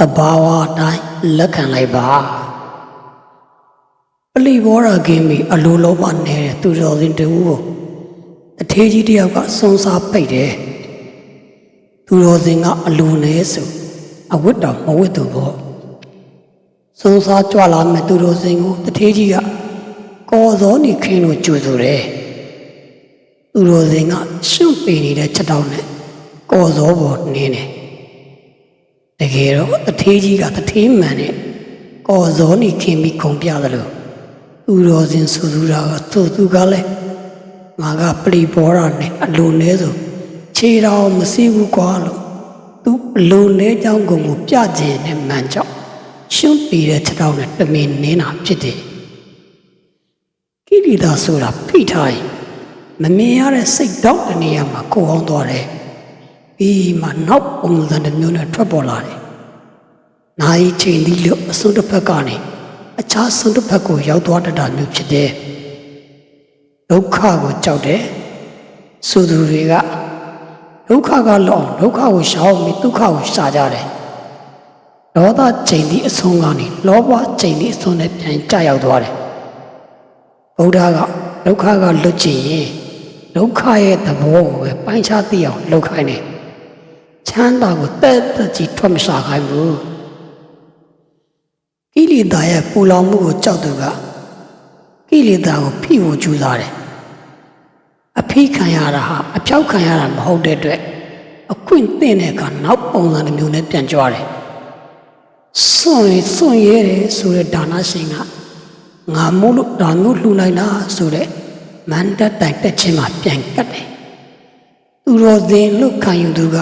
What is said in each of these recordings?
တဘာဝအတိုင်းလက်ခံလိုက်ပါပလီဘောရာကင်းပြီးအလိုလုံးမနေတဲ့သူတော်စင်တူကိုအထေးကြီးတယောက်ကစွန်စားပိတ်တယ်သူတော်စင်ကအလိုနေဆိုအဝတ်တော်မဝတ်သူပေါ့စွန်စားကြွလာမဲ့သူတော်စင်ကိုတထေးကြီးကကော်စောနေခင်းလို့ကြိုဆိုတယ်သူတော်စင်ကရှုပ်ပေနေတဲ့ချက်တောင်းနဲ့ကော်စောပေါ်နင်းတယ် တကယ်တော့တထေးကြီးကတထေးမှန်နဲ့ကော်စောနေခင်ပြီးခုံပြသလိုသူတော်စင်ဆူဆူတာကသူ့သူကလည်းငါကပလီဘောရာနဲ့အလိုနဲဆိုခြေတော်မစီးဘူးကွာလို့သူအလိုနဲကြောင်းကုန်ကိုပြကျင်နဲ့မှန်ကြောက်ရှုံးပြီးတဲ့ခြေတော်နဲ့တမင်နင်းတာဖြစ်တယ်ကိရိတာဆိုတာဖိထားရင်မမြင်ရတဲ့စိတ်တော့တနေရာမှာကိုအောင်သွားတယ် ပြီးမှနောက်ပုံစံတစ်မျိုးနဲ့ထွက်ပေါ်လာတယ်။နာယီချိန်သီးလို့အစွန်းတစ်ဖက်ကနေအခြားစွန်းတစ်ဖက်ကိုရောက်သွားတတ်တာမျိုးဖြစ်တယ်။ဒုက္ခကိုကြောက်တယ်။ဆိုသူတွေကဒုက္ခကလောအောင်ဒုက္ခကိုရှောင်ပြီးဒုက္ခကိုရှာကြတယ်။ဒေါသချိန်သီးအစွန်းကနေလောဘချိန်သီးအစွန်းနဲ့ပြန်ကြရောက်သွားတယ်။ဗုဒ္ဓကဒုက္ခကလွတ်ချင်ရင်ဒုက္ခရဲ့သဘောကိုပဲပိုင်းခြားသိအောင်လုပ်ခိုင်းတယ်။ ချမ်းသာကိုတက်တက်ကြီးထွက်မရှာခိုင်းဘူးကိလေသာရဲ့ပူလောင်မှုကိုကြောက်သူကကိလေသာကိုဖိဖို့ကြိုးစားတယ်အဖိခံရတာဟာအဖြောက်ခံရတာမဟုတ်တဲ့အတွက်အခွင့်သင့်တဲ့အခါနောက်ပုံစံတစ်မျိုးနဲ့ပြန်ကြွားတယ်စွန့်ရင်စွန့်ရဲတယ်ဆိုတဲ့ဒါနရှင်ကငါမို့လို့ဒါမျိုးလှူနိုင်တာဆိုတဲ့မန္တတိုင်တက်ချင်းမှာပြန်ကတ်တယ်သူတော်စင်လို့ခံယူသူက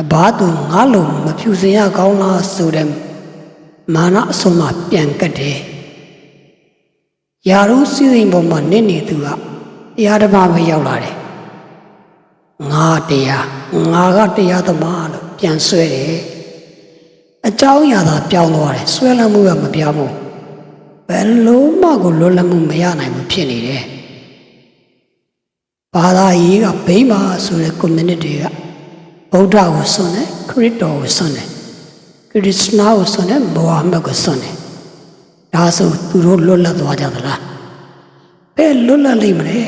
အဘသူငါလုံးမဖြူစင်ရကောင်းလားဆိုတဲ့မာနအဆုံးမှပြန်ကတ်တယ်။ယာရုစီစဉ်ပေါ်မှာနင့်နေသူကတရားဓမ္မပဲရောက်လာတယ်။ငါတရားငါကတရားသမားလို့ပြန်ဆွဲတယ်။အเจ้าအရာသာပြောင်းသွားတယ်ဆွဲလမ်းမှုကမပြောင်းဘူး။ဘယ်လုံးမှကိုလွတ်လပ်မှုမရနိုင်ဘူးဖြစ်နေတယ်။ဘာသာရေးကဘိမာဆိုတဲ့ community က ဗုဒ္ဓကိုစွန့်တယ်ခရစ်တော်ကိုစွန့်တယ်ခရစ်စနာကိုစွန့်တယ်မိုဟာမက်ကိုစွန့်တယ်ဒါဆိုသူတို့လွတ်လပ်သွားကြသလားဘယ်လွတ်လပ်လိမ့်မလဲ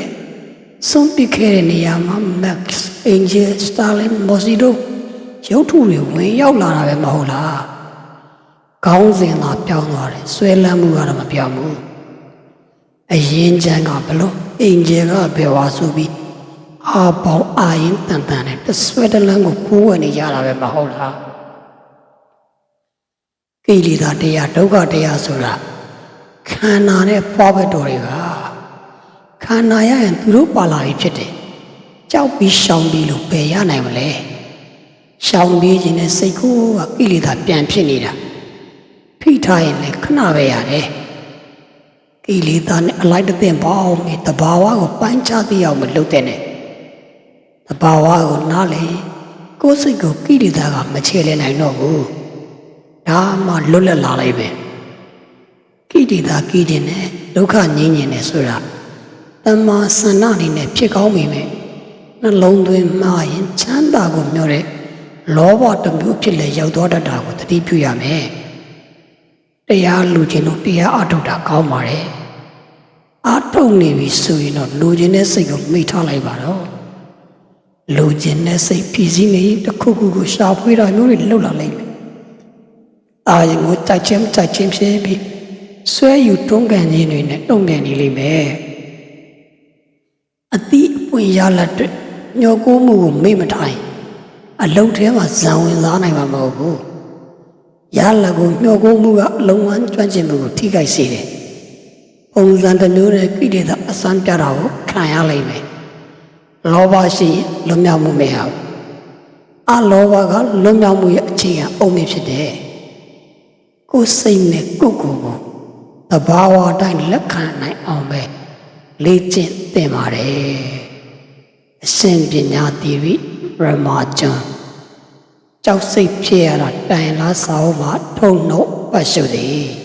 စွန့်ပစ်ခဲ့တဲ့နေရာမှာ Max Angel Stalin Mosito ရုပ်ထုတွေဝင်ရောက်လာတာပဲမဟုတ်လားကောင်းစဉ်သာပြောင်းသွားတယ်ဆွဲလန်းမှုကတော့မပြောင်းဘူးအရင်ချမ်းကဘလို့ Angel ကဘယ်ဝါဆိုပြီး အာပေါင်းအာရင်တန်တန်နဲ့တဆွဲတလန်းကိုကူးဝင်နေကြတာပဲမဟုတ်လားကိလေသာတရားဒုက္ခတရားဆိုတာခန္ဓာနဲ့ပွားဘက်တော်တွေကခန္ဓာရရင်သူတို့ပါလာပြီဖြစ်တယ်ကြောက်ပြီးရှောင်ပြီးလို့ပယ်ရနိုင်မလဲရှောင်ပြီးခြင်းနဲ့စိတ်ကိုယ်ကကိလေသာပြန်ဖြစ်နေတာဖိထားရင်လည်းခဏပဲရတယ်ကိလေသာနဲ့အလိုက်တစ်သိမ့်ပေါင်းပြီးတဘာဝကိုပိုင်းခြားသိအောင်မလုပ်တဲ့နဲ့ တဘာဝကိုနားလေကိုယ်စိတ်ကိုကိရိတာကမချေလဲနိုင်တော့ဘူးဒါမှလွတ်လပ်လာလိုက်ပဲကိရိတာကိတင်နဲ့ဒုက္ခငြိမ်းငြင်နေဆိုတာတမ္မာဆန္ဒအနေနဲ့ဖြစ်ကောင်းပြီမဲ့နှလုံးသွင်းမှားရင်ချမ်းသာကိုမျှော်တဲ့လောဘတစ်မျိုးဖြစ်လေရောက်သွားတတ်တာကိုသတိပြုရမယ်တရားလူချင်းတို့တရားအထုတ်တာကောင်းပါတယ်အထုတ်နေပြီဆိုရင်တော့လူချင်းတဲ့စိတ်ကိုမိထားလိုက်ပါတော့ လိုချင်တဲ့စိတ်ဖြစ်စည်းနေတစ်ခုခုကိုရှာဖွေတာမျိုးတွေလှုပ်လာလိမ့်မယ်။အာရင်ကိုကြိုက်ချင်းကြိုက်ချင်းဖြစ်ပြီးဆွဲယူတွန်းကန်ခြင်းတွေနဲ့တုံ့ပြန်နေလိမ့်မယ်။အတိအပွင့်ရလက်တွေညှော်ကိုမှုကိုမေ့မထိုင်အလုံးထဲမှာဇံဝင်စားနိုင်မှာမဟုတ်ဘူး။ရလက်ကိုညှော်ကိုမှုကအလုံးဝကျွမ်းကျင်မှုကိုထိခိုက်စေတယ်။ပုံစံတစ်မျိုးနဲ့ကိလေသာအစမ်းပြတာကိုခံရလိမ့်မယ်။ လောဘရှိရင်လွတ်မြောက်မှုမရဘူးအလောဘကလွတ်မြောက်မှုရဲ့အခြေခံအုံမြစ်ဖြစ်တယ်ကိုယ်စိတ်နဲ့ကိုယ်ကိုယ်ကိုသဘာဝအတိုင်းလက်ခံနိုင်အောင်ပဲလေ့ကျင့်သင်ပါတယ်အရှင်ပညာတိရိရမကျွန်းကြောက်စိတ်ဖြစ်ရတာတိုင်လားစာအုပ်မှာထုံနှုတ်ပတ်ရှုသည်